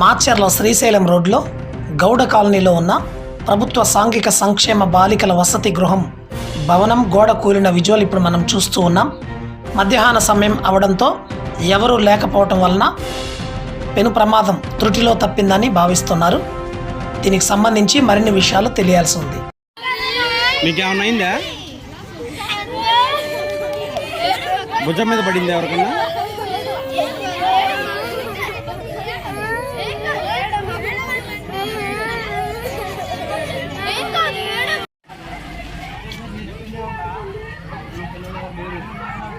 మాచర్ల శ్రీశైలం రోడ్లో గౌడ కాలనీలో ఉన్న ప్రభుత్వ సాంఘిక సంక్షేమ బాలికల వసతి గృహం భవనం గోడ కూలిన విజువల్ ఇప్పుడు మనం చూస్తూ ఉన్నాం. మధ్యాహ్న సమయం అవడంతో ఎవరూ లేకపోవటం వలన పెను ప్రమాదం త్రుటిలో తప్పిందని భావిస్తున్నారు. దీనికి సంబంధించి మరిన్ని విషయాలు తెలియాల్సి ఉంది. భుజం మీద పడింది ఎవరికన్నా?